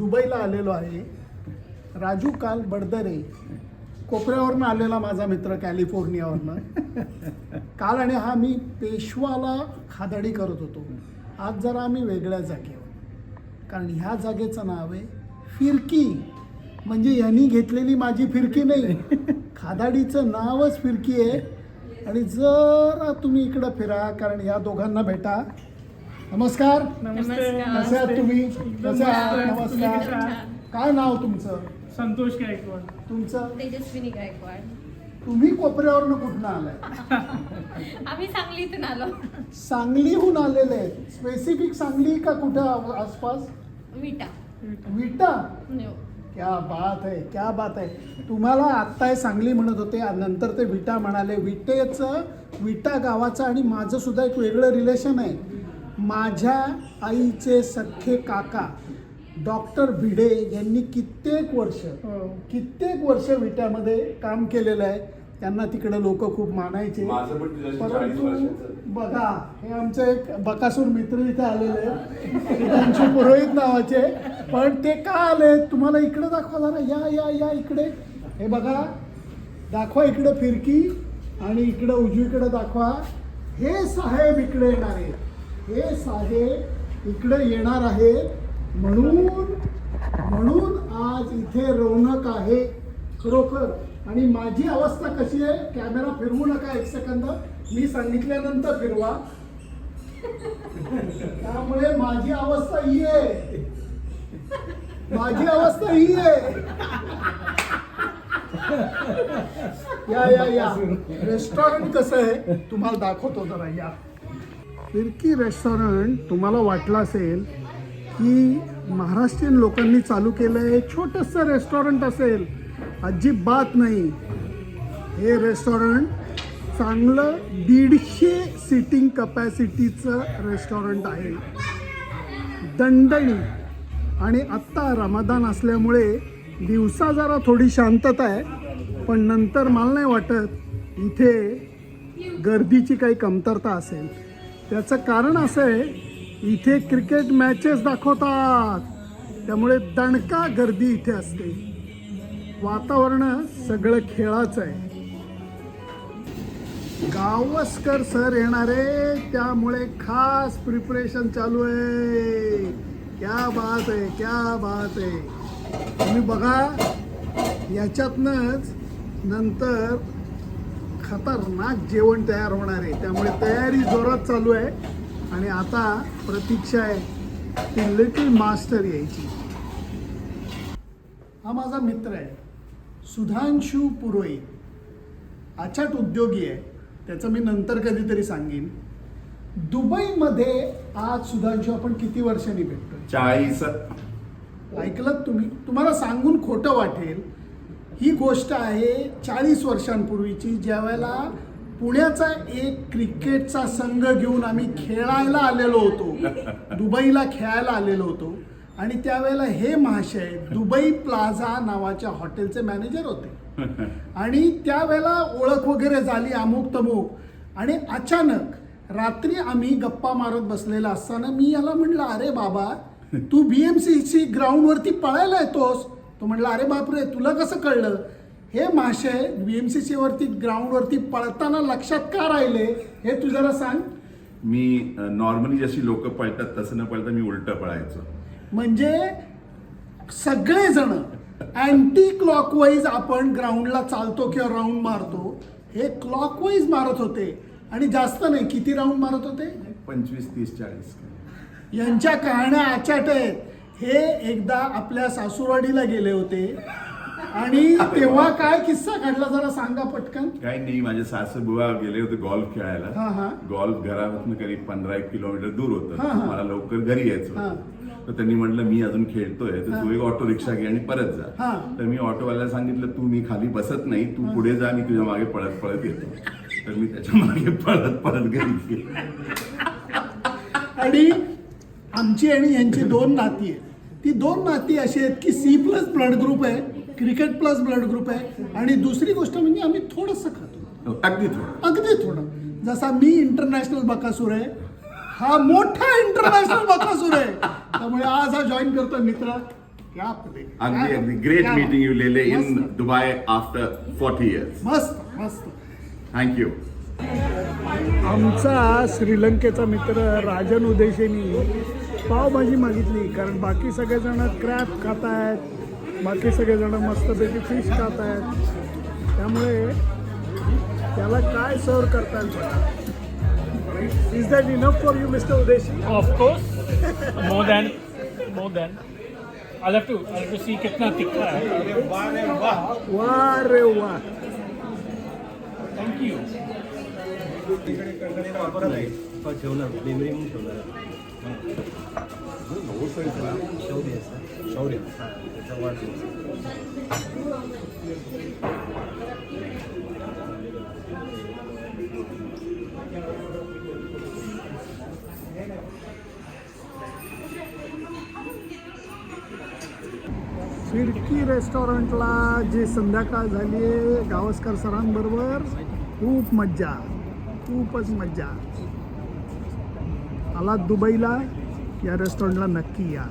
दुबईला आलेलो आहे. राजू काल बडदरे कोपऱ्यावरनं आलेला माझा मित्र कॅलिफोर्नियावरनं. काल आणि हा मी पेशवाला खादाडी करत होतो. आज जरा आम्ही वेगळ्या जागेवर. कारण ह्या जागेचं नाव आहे फिरकी. म्हणजे यांनी घेतलेली माझी फिरकी नाही. खादाडीचं नावच फिरकी आहे. आणि जरा तुम्ही इकडं फिरा कारण या दोघांना भेटा. नमस्कार. नमस्ते. कसे आहात तुम्ही? कसे आहात? नमस्कार. काय नाव तुमचं? संतोष गायकवाड. तुमचं? तेजस्विनी गायकवाड. तुम्ही कोपऱ्यावरनं कुठनं आलाय? आम्ही सांगलीतून आलो. सांगलीहून आलेले आहेत. स्पेसिफिक सांगली का कुठं आसपास? विटा. विटा. न्यू. क्या बात आहे क्या बात आहे. तुम्हाला आत्ता हे सांगली म्हणत होते आ- नंतर ते विटा म्हणाले. विटेचं विटा गावाचं आणि माझं सुद्धा एक वेगळं रिलेशन आहे. माझ्या आईचे सख्खे काका डॉक्टर भिडे यांनी कित्येक वर्ष हो. कित्येक वर्ष विट्यामध्ये काम केलेलं आहे. त्यांना तिकडे लोक खूप मानायचे. परंतु बघा हे आमचे एक बकासूर मित्र इथे आलेले आहेत. त्यांचे पुरोहित नावाचे पण ते का आले तुम्हाला इकडे दाखवा जरा. या या या इकडे. हे बघा दाखवा इकडे फिरकी आणि इकडे उजवीकडे दाखवा. हे साहेब इकडे येणार आहेत. हे साहेब इकडे येणार आहेत. म्हणून म्हणून आज इथे रौनक आहे. खरोखर. आणि माझी अवस्था कशी आहे? कॅमेरा फिरवू नका एक सेकंद मी सांगितल्यानंतर फिरवा. त्यामुळे माझी अवस्था ही आहे. माझी अवस्था ही आहे. या या या. रेस्टॉरंट कसं आहे? तुम्हाला दाखवतो जरा या. फिरकी रेस्टॉरंट तुम्हाला वाटलं असेल की महाराष्ट्रीयन लोकांनी चालू केलं आहे छोटंसं रेस्टॉरंट असेल. अजिबात नाही. हे रेस्टॉरंट चांगलं दीडशे सिटिंग कपॅसिटीचं रेस्टॉरंट आहे. दणदणी. आणि आत्ता रमादान असल्यामुळे दिवसा जरा थोडी शांतता आहे पण नंतर मला नाही वाटत इथे गर्दीची काही कमतरता असेल. त्याचं कारण असं आहे इथे क्रिकेट मॅचेस दाखवतात. त्यामुळे दणका गर्दी इथे असते. वातावरण सगळं खेळाचं आहे. गावस्कर सर येणारे त्यामुळे खास प्रिपरेशन चालू आहे. क्या बात आहे क्या बात आहे. तुम्ही बघा याच्यातनंच नंतर खतरनाक जेवण तयार होणार आहे. त्यामुळे तयारी जोरात चालू आहे. आणि आता प्रतीक्षा आहे. ती लिटिल मास्टर यायची. हा माझा मित्र आहे. सुधांशू पुरोहित आचाट उद्योगी आहे. त्याचं मी नंतर कधीतरी सांगेन. दुबईमध्ये आज सुधांशू आपण किती वर्षांनी भेटतोय? चाळीस. ऐकलं तुम्ही? तुम्हाला सांगून खोटं वाटेल. ही गोष्ट आहे चाळीस वर्षांपूर्वीची. ज्या वेळेला पुण्याचा एक क्रिकेटचा संघ घेऊन आम्ही खेळायला आलेलो होतो दुबईला खेळायला आलेलो होतो. आणि त्यावेळेला हे महाशय दुबई प्लाझा नावाच्या हॉटेलचे मॅनेजर होते. आणि त्यावेळेला ओळख वगैरे झाली अमुक तमुक. आणि अचानक रात्री आम्ही गप्पा मारत बसलेला असताना मी याला म्हणलं अरे बाबा तू बी एम सी ग्राउंडवरती पळायला येतोस. तो म्हणला अरे बापरे तुला कसं कळलं? हे माशय बी एम सी वरती ग्राउंडवरती पळताना लक्षात का राहिले? हे तू जरा सांग. मी नॉर्मली जशी लोक पळतात तसं न पळता मी उलट पळायचो. म्हणजे सगळेजण अँटी क्लॉकवाईज आपण ग्राउंडला चालतो किंवा राऊंड मारतो हे क्लॉकवाईज मारत होते. आणि जास्त नाही किती राऊंड मारत होते? पंचवीस तीस चाळीस. यांच्या कहाण्या आचाट आहेत. हे एकदा आपल्या सासूरवाडीला गेले होते. आणि तेव्हा काय किस्सा घडला जरा सांगा पटकन. काही नाही माझे सासू बुवा गेले होते गॉल्फ हा, खेळायला. हा. गॉल्फ घरापासून करीब पंधरा एक किलोमीटर दूर हा, हा. होतं मला लवकर घरी. यायचं तर त्यांनी म्हटलं मी अजून खेळतोय तर तू एक ऑटो रिक्षा घे आणि परत जा. तर मी ऑटोवाल्याला सांगितलं तू मी खाली बसत नाही तू पुढे जा मी तुझ्या मागे पळत पळत येतो. तर मी त्याच्यामागे पळत पळत घरी गेलो. आणि आमची आणि यांची दोन नाती आहेत. ती दोन नाती अशी आहेत की सी प्लस ब्लड ग्रुप आहे क्रिकेट प्लस ब्लड ग्रुप आहे. आणि दुसरी गोष्ट म्हणजे आम्ही थोडंसं खातो. अगदी थोडं. अगदी थोडं. जसा मी इंटरनॅशनल बकासूर आहे हा मोठा इंटरनॅशनल बकासूर आहे. त्यामुळे आज हा जॉईन करतोय मित्र. अगदी अगदी. Great meeting you Lele in. Dubai after forty years मस्त मस्त. थँक्यू आमचा श्रीलंकेचा मित्र राजन उदेशेनी पावभाजी मागितली कारण बाकी सगळेजण क्रॅप खात आहेत बाकी सगळेजण मस्तपैकी फिश खात आहेत त्यामुळे त्याला काय सर्व करता येईल is that enough for you mister Udeshi Of course, more than, more than. I'll have to, I'll have to see कितना तिखा है. रे you. ठेवणार मेमरी म्हणून ठेवणार शौर्य शौर्य त्याचा वाढदिवस फिरकी रेस्टॉरंटला जी संध्याकाळ झाली आहे गावस्कर सरांबरोबर खूप मज्जा खूपच मज्जा. आला दुबईला या रेस्टॉरंटला नक्की या.